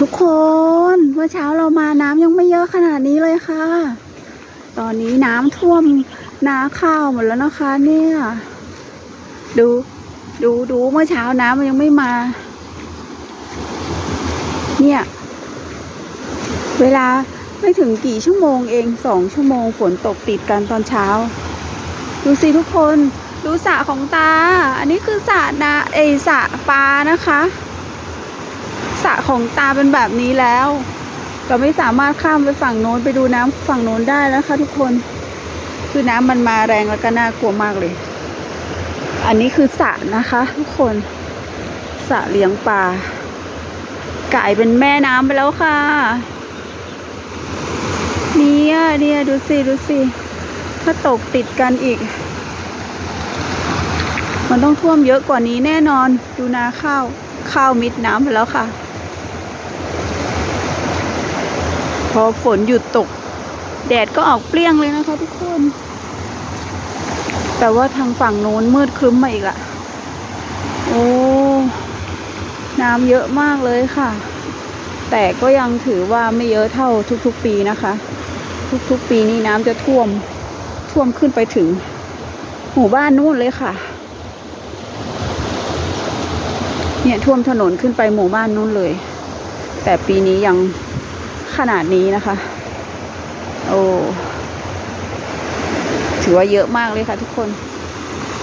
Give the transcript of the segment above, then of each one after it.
ทุกคนเมื่อเช้าเรามาน้ำยังไม่เยอะขนาดนี้เลยค่ะ ตอนนี้น้ำท่วมนาข้าวหมดแล้วนะคะ เนี่ย ดู ดูดูเมื่อเช้าน้ำมันยังไม่มา เนี่ย เวลาไม่ถึงกี่ชั่วโมงเองสองชั่วโมงฝนตกติดกันตอนเช้า ดูสิทุกคน ดูสระของตา อันนี้คือสระนาเอสระปลานะคะ สระของตาเป็นแบบนี้แล้ว เราไม่สามารถข้ามไปฝั่งโน้นไปดูน้ำฝั่งโน้นได้แล้วค่ะทุกคน คือน้ำมันมาแรงแล้วก็น่ากลัวมากเลย อันนี้คือสระนะคะ ทุกคนสระเลี้ยงปลากลายเป็นแม่น้ำไปแล้วค่ะเนี่ยเนี่ยดูสิดูสิถ้าตกติดกันอีก มันต้องท่วมเยอะกว่านี้แน่นอน ดูนาข้าว ข้าวมิดน้ำไปแล้วค่ะ พอฝนหยุดตก แดดก็ออกเปรี้ยงเลยนะคะทุกคน แต่ว่าทางฝั่งโน้นมืดครึ้มมาอีกอะโอ้น้ำเยอะมากเลยค่ะ แต่ก็ยังถือว่าไม่เยอะเท่าทุกๆปีนะคะ ทุกๆปีนี้น้ำจะท่วมท่วมขึ้นไปถึง หมู่บ้านนู่นเลยค่ะ เนี่ยท่วมถนนขึ้นไปหมู่บ้านนู่นเลย แต่ปีนี้ยัง ขนาดนี้นะคะ โอ้ถือว่าเยอะมากเลยค่ะทุกคน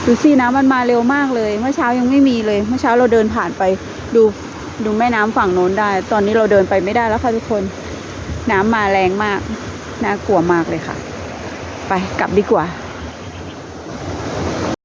ดูสิน้ำมันมาเร็วมากเลย เมื่อเช้ายังไม่มีเลย เมื่อเช้าเราเดินผ่านไปดูดูแม่น้ำฝั่งโน้นได้ ตอนนี้เราเดินไปไม่ได้แล้วค่ะทุกคน น้ำมาแรงมาก น่ากลัวมากเลยค่ะ ไปกลับดีกว่า